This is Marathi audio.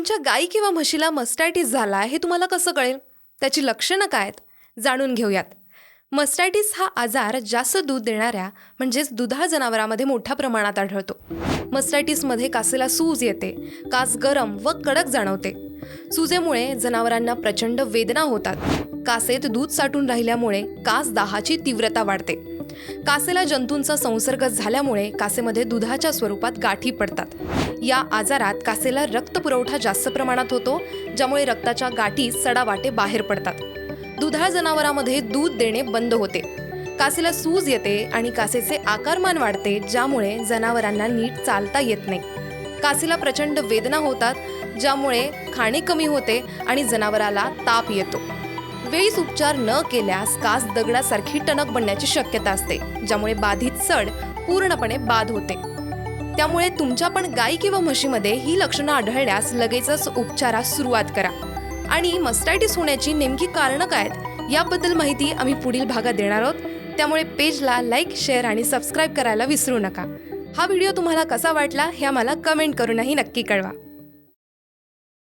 तुमच्या गाई किंवा म्हशीला मस्टायटिस झाला आहे हे तुम्हाला कसं कळेल? त्याची लक्षणं काय आहेत? जाणून घेऊयात. मस्टायटिस हा आजार जास्त दूध देणाऱ्या म्हणजेच दुधाळ जनावरांमध्ये मोठ्या प्रमाणात आढळतो. मस्टायटिसमध्ये कासेला सूज येते कास गरम व कडक जाणवते. सुजेमुळे जनावरांना प्रचंड वेदना होतात. कासेत दूध साठून राहिल्यामुळे कास दाहाची तीव्रता वाढते. कासेला जंतूंचा संसर्ग झाल्यामुळे कासेमध्ये दुधाच्या स्वरूपात गाठी पडतात. या आजारात कासेला रक्तपुरवठा जास्त प्रमाणात होतो ज्यामुळे रक्ताच्या गाठी सडावाटे बाहेर पडतात. दुधाळ जनावरांमध्ये दूध देणे बंद होते. कासेला सूज येते आणि कासेचे आकारमान वाढते ज्यामुळे जनावरांना नीट चालता येत नाही. कासेला प्रचंड वेदना होतात ज्यामुळे खाणे कमी होते आणि जनावराला ताप येतो. वेळीच उपचार न केल्यास कास दगडासारखी टणक बनण्याची शक्यता असते ज्यामुळे बाधित सड पूर्णपणे बाद होते. त्यामुळे तुमच्या पण गाई किंवा म्हशीमध्ये ही लक्षणं आढळल्यास लगेचच उपचारास सुरुवात करा. आणि मस्टायटिस होण्याची नेमकी कारणं काय आहेत याबद्दल माहिती आम्ही पुढील भागात देणार आहोत. त्यामुळे पेजला लाईक शेअर आणि सबस्क्राईब करायला विसरू नका. हा व्हिडिओ तुम्हाला कसा वाटला हे आम्हाला कमेंट करूनही नक्की कळवा.